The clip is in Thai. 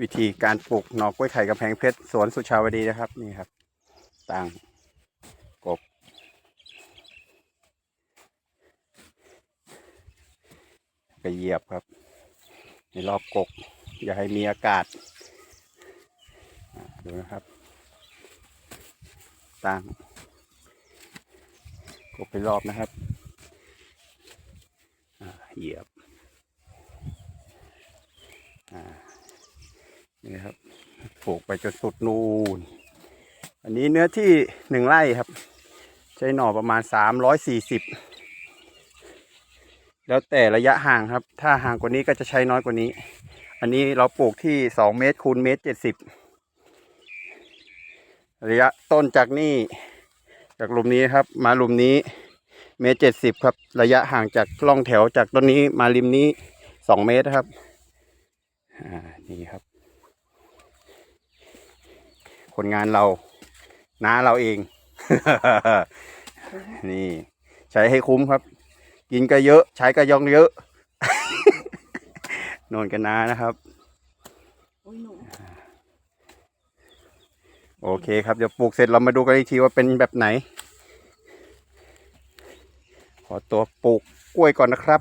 วิธีการปลูกหน่อกล้วยไข่กำแพงเพชรสวนสุชาวดีนะครับ นี่ครับตั้งกบก็เหยียบครับ ในรอบกก อย่าให้มีอากาศ ดูนะครับตั้งกบไปรอบนะครับอ่าเหยียบอ่า นี่ครับปลูกไปจนสุดนูนอันนี้เนื้อที่หนึ่งไร่ครับ ใช้หน่อประมาณสามร้อยสี่สิบแล้วแต่ระยะห่างครับ ถ้าห่างกว่านี้ก็จะใช้น้อยกว่านี้ อันนี้เราปลูกที่สองเมตรคูณเมตรเจ็ดสิบระยะต้นจากนี่จากหลุมนี้ครับ มาหลุมนี้เมตรเจ็ดสิบครับ ระยะห่างจากร่องแถวจากต้นนี้มาริมนี้สองเมตรครับ อ่า นี่ครับ คนงานเราน้าเราเอง นี่ ใช้ให้คุ้มครับ กินก็เยอะ ใช้ก็ย่องเยอะโนนกันนานะครับโอ้ยหนูโอเคครับเดี๋ยวปลูกเสร็จเรามาดูกันอีกทีว่าเป็นแบบไหน ขอตัวปลูกกล้วยก่อนนะครับ